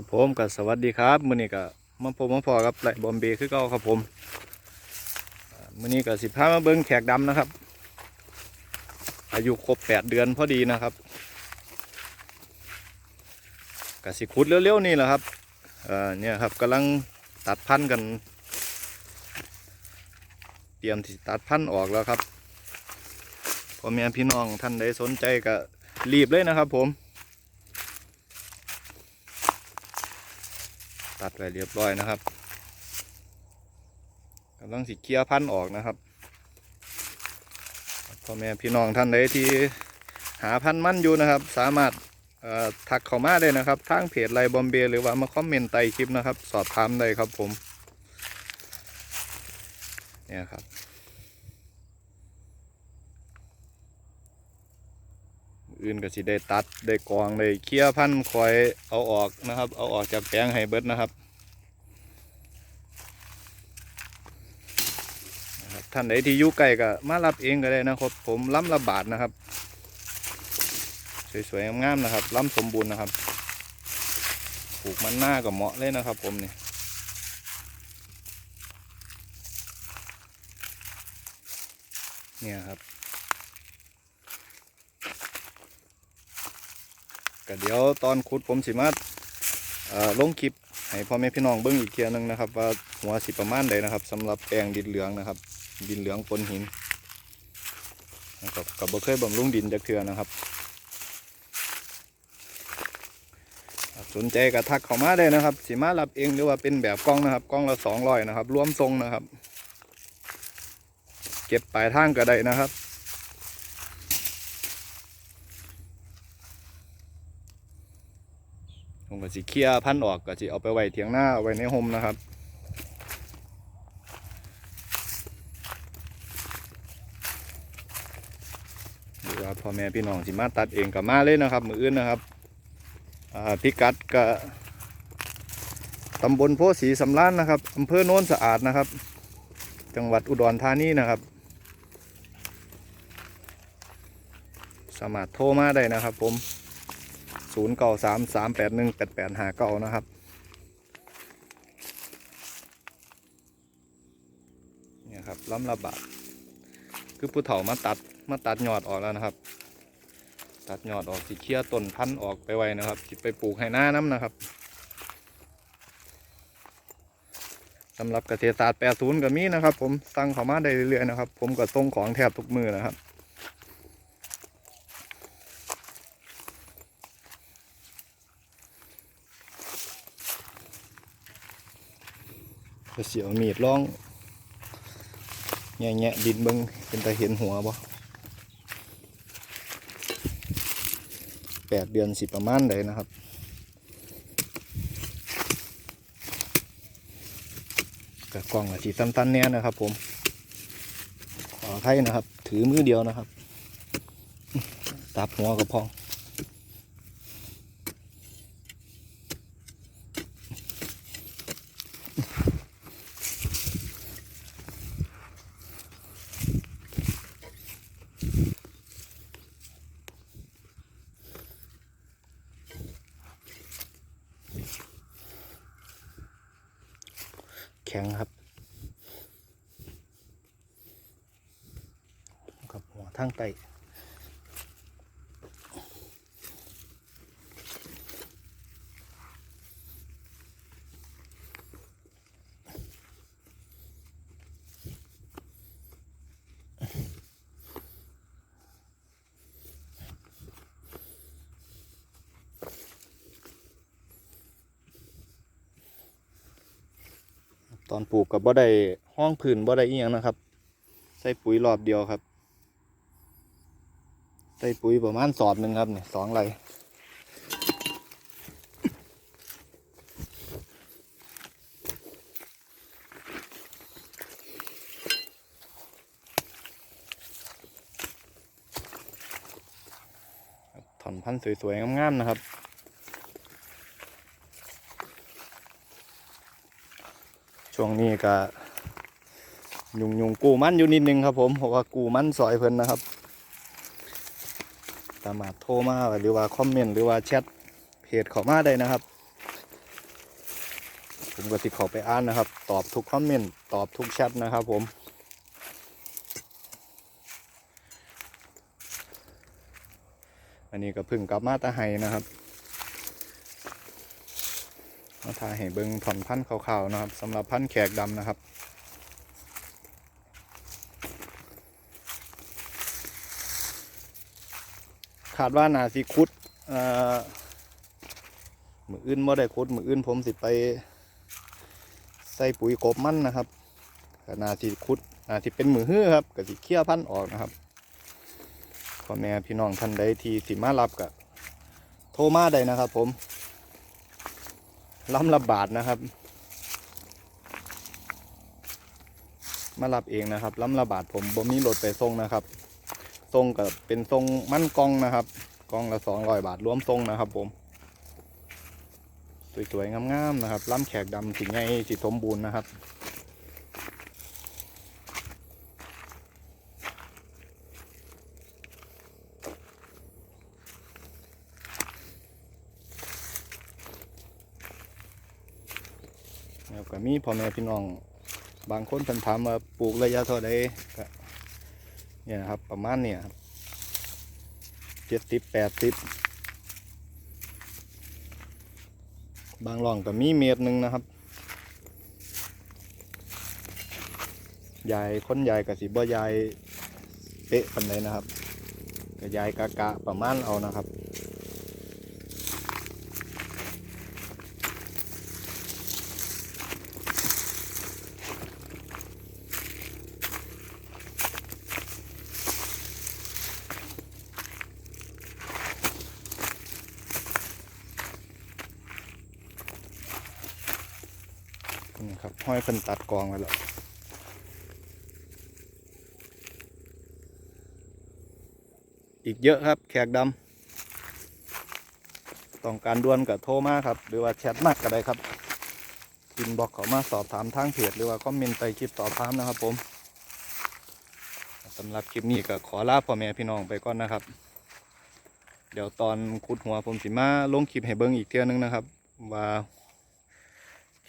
ครับผมก็สวัสดีครับมื้อนี้ก็มาพบมาพอกับไหลบอมเบย์คือเก่าครับผมมื้อนี้ก็สิพามาเบิ่งแขกดำนะครับ อายุครบแปดเดือนพอดีนะครับก็สิขุดเร็วๆนี่แหละครับเอ่อเนี่ยครับกำลังตัดพันธุ์กัน เตรียมที่ตัดพันธุ์ออกแล้วครับพ่อแม่พี่น้องท่านใดสนใจก็รีบเลยนะครับผม ตัดไว้เรียบร้อยนะครับกำลังสิเคลียพันธุ์ออกนะครับพ่อแม่พี่น้องท่านใดที่หาพันธุ์มั่นอยู่นะครับ สามารถถักเข้ามาได้นะครับทางเพจไลบอมเบหรือว่ามาคอมเมนต์ใต้คลิปนะครับ สอบถามได้ครับผมเนี่ยครับ อื่นก็สิได้ตัดได้กรองได้เคลียร์พันธุ์คอยเอาออกนะครับ เอาออกจากแปลงให้เบิรับนะครับท่านใดที่อยู่ไกลก็มารับเองก็ได้นะครับ ผมล้ำละบาทนะครับ สวยๆงามๆนะครับ ล้ำสมบูรณ์นะครับปลูกมันหน้าก็เหมาะเลยนะครับ ผมนี่เนี่ยครับ ก็เดี๋ยวตอนขุดผมสิมาลงคลิปให้พ่อแม่พี่น้องเบิ้งอีกเทียหนึงนะครับว่าหัวสิประมาณใดนะครับสำหรับแปลงดินเหลืองนะครับ ดินเหลืองปนหินนะครับกับบ่เคยบำรุงดินจากเทือนะครับ สนใจก็ทักเข้ามาได้นะครับ สิมารับเองหรือว่าเป็นแบบกล้องนะครับกล้องละสองร้อยนะครับรวมทรงนะครับ เก็บปลายทางก็ได้นะครับ ผมก็สิเคลียพันออกก็สิเอาไปไว้เถียงหน้าเอาไว้ในโฮมนะครับหรือว่าพ่อแม่พี่น้องสิมาตัดเองกับมาเลยนะครับ มืออื่นนะครับอ่าพิกัดก็ตำบลโพธิ์ศรีสำรานนะครับอำเภอโน้นสะอาดนะครับ จังหวัดอุดรธานีนะครับ สามารถโทรมาได้นะครับผม ศูนย์เก้าสามสามแปดหนึ่งแปดแปดหาเก้านะครับ เนี่ยครับล้ำระบาดคือผู้เฒ่ามาตัดมาตัดยอดออกแล้วนะครับ ตัดยอดออกสิเคลียต้นพันธุ์ออกไปไว้นะครับสิไปปลูกให้หน้าน้ำนะครับสำหรับเกษตรศาสตร์80ก็มีนะครับ ผมสั่งเข้ามาได้เรื่อยๆนะครับ ผมก็ส่งของแทบทุกมือนะครับ เสียวมีดล่องแง่แง่ดินเบิงเป็นตาเห็นหัวบ่แปดเดือนสิประมาณใดนะครับกับกล่องอาชีตันๆเนี่ยนะครับ ผม ขออภัยนะครับ ถือมือเดียวนะครับ ตับหัวกับพอง แข็งครับกับหัวทางไต ตอนปลูกกับบ่ได้ห้องพื้นบ่ได้อีหยังนะครับ ใส่ปุ๋ยรอบเดียวครับ ใส่ปุ๋ยประมาณสอบหนึ่งครับเนี่ยสองไรถอนพันธุ์สวยๆงามๆนะครับ ช่วงนี้ก็ยุงยุงกูมันอยู่นิดนึงครับผมเพราะว่ากูมันซอยเพิ่นนะครับสามารถโทรมาหรือว่าคอมเมนต์หรือว่าแชทเพจเขามาได้นะครับ ผมก็สิเขาไปอ่านนะครับ ตอบทุกคอมเมนต์ตอบทุกแชทนะครับผมอันนี้ก็พึ่งกลับมาตาไห้นะครับ มาทายให้เบิงถอนพันธุ์ขาวๆนะครับสำหรับพันธุ์แขกดำนะครับ ขาดว่านาสิคุดเอ่อมืออื่นบ่อได้คุดมืออื่นผมสิไป ใส่ปุ๋ยกบมั่นนะครับนาสิคุดนาสิเป็นมือฮื้อครับก็สิเคี่ยร์พันธุ์ออกนะครับพ่อแม่พี่น้องท่านใดที่สิมารับก็โทรมาได้นะครับผม ล้ำละบาทนะครับ มารับเองนะครับล้ำละบาทผมบ่มีรถไปส่งนะครับส่งกับเป็นทรงมั่นกองนะครับกองละสองร้อยบาทรวมทรงนะครับ ผม สวยๆงามๆนะครับล้ำแขกดำสีไงสีสมบูรณ์นะครับ แล้วก็มีพ่อแม่พี่น้อง บางคนเพิ่นถามว่าปลูกระยะเท่าใดก็เนี่ยครับประมาณเนี่ยครับเจ็ดสิบแปดสิบบางร่องก็มีเมตรหนึ่งนะครับยายคนยายกับสีบ่ยายเป๊ะปันเลยนะครับก็ยายกะกะประมาณเอานะครับ นี่ครับห้อยเพิ่นตัดกองไว้แล้วอีกเยอะครับแขกดำต้องการด่วนกับโทรมาครับ หรือว่าแชทมากก็ได้ครับอินบอกเขามาสอบถามทางเพจหรือว่าคอมเมนต์ใต้คลิปสอบถามนะครับผมสำหรับคลิปนี้ก็ขอลาพ่อแม่พี่น้องไปก่อนนะครับ เดี๋ยวตอนขุดหัวผมสิมาลงคลิปให้เบิ้งอีกเที่ยนึงนะครับ ว่า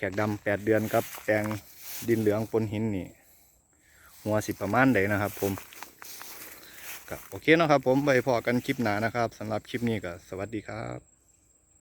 แขกดำแปดเดือนกับแปลงดินเหลืองปนหินนี่ หัวสิประมาณใดนะครับ ผมก็โอเคนะครับผมไปพอกันคลิปหนานะครับสำหรับคลิปนี้ก็สวัสดีครับ